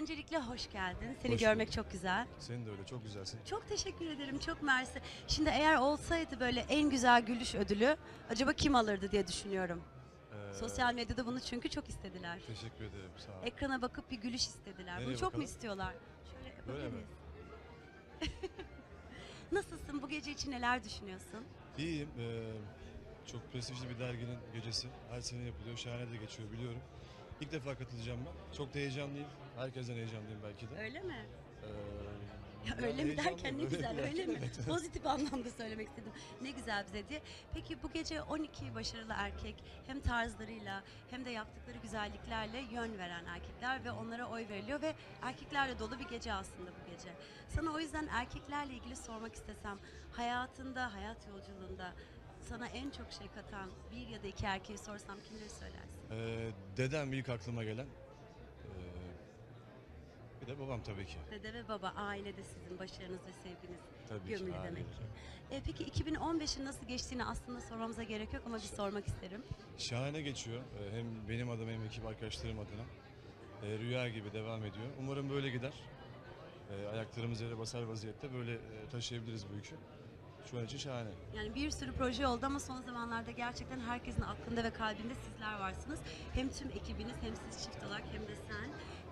Öncelikle hoş geldin. Seni Hoş görmek bulduk. çok güzel. Senin de öyle çok güzelsin. Çok teşekkür ederim. Çok mersi. Şimdi eğer olsaydı böyle en güzel gülüş ödülü acaba kim alırdı diye düşünüyorum. Ee, Sosyal medyada bunu çünkü çok istediler. Teşekkür ederim sağ ol. Ekrana bakıp bir gülüş istediler. Nereye bunu çok mu bakalım? istiyorlar? Şöyle yapabilir Böyle mi? miyiz? Nasılsın? Bu gece için neler düşünüyorsun? İyiyim. ee, çok prestijli bir derginin gecesi. Her sene yapılıyor. Şahane de geçiyor biliyorum. İlk defa katılacağım ben. Çok da heyecanlıyım. Herkesten heyecanlıyım belki de. Öyle mi? Ee, Ya öyle mi derken ne güzel öyle öyle mi? Evet. Pozitif anlamda söylemek istedim. Ne güzel bize diye. Peki bu gece 12 başarılı erkek hem tarzlarıyla hem de yaptıkları güzelliklerle yön veren erkekler ve onlara oy veriliyor ve erkeklerle dolu bir gece aslında bu gece. Sana o yüzden erkeklerle ilgili sormak istesem hayatında, hayat yolculuğunda sana en çok şey katan bir ya da iki erkeği sorsam kimleri söylersin? Ee, dedem ilk aklıma gelen. Ee, bir de babam tabii ki. Dede ve baba ailede sizin başarınız ve sevginiz Tabii ki. gömülü demek ki. E, peki 2015'in nasıl geçtiğini aslında sormamıza gerek yok ama bir sormak isterim. Şahane geçiyor. Ee, Hem benim adıma hem ekip arkadaşlarım adına. Ee, Rüya gibi devam ediyor. Umarım böyle gider. Ee, Ayaklarımız yere basar vaziyette böyle e, taşıyabiliriz bu yükü. Şu an için şahane. Yani bir sürü proje oldu ama son zamanlarda gerçekten herkesin aklında ve kalbinde sizler varsınız. Hem tüm ekibiniz hem siz çift olarak hem de sen.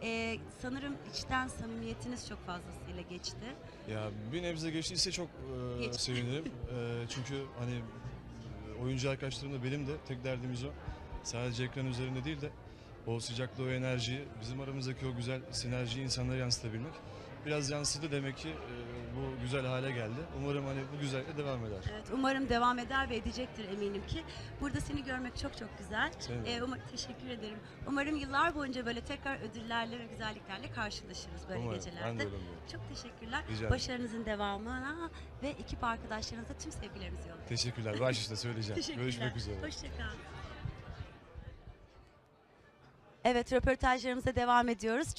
E, sanırım içten samimiyetiniz çok fazlasıyla geçti. Ya bir nebze geçtiyse çok e, sevinirim. E, çünkü hani e, oyuncu arkadaşlarım da benim de tek derdimiz o. Sadece ekran üzerinde değil de o sıcaklığı, o enerjiyi, bizim aramızdaki o güzel sinerjiyi insanlara yansıtabilmek. Biraz yansıdı demek ki e, bu güzel hale geldi. Umarım hani bu güzellikle devam eder. Evet, umarım devam eder ve edecektir eminim ki. Burada seni görmek çok çok güzel. Senin de. Umar- teşekkür ederim. Umarım yıllar boyunca böyle tekrar ödüllerle ve güzelliklerle karşılaşırız böyle Umarım. gecelerde. Ben de öyle umuyorum. Çok teşekkürler. Rica ederim. Başarınızın devamına ve ekip arkadaşlarınıza tüm sevgilerimizi yolluyoruz. Teşekkürler. Baş üstüne söyleyeceğim. Teşekkürler. Görüşmek üzere. Hoşçakal. Evet röportajlarımıza devam ediyoruz. Çok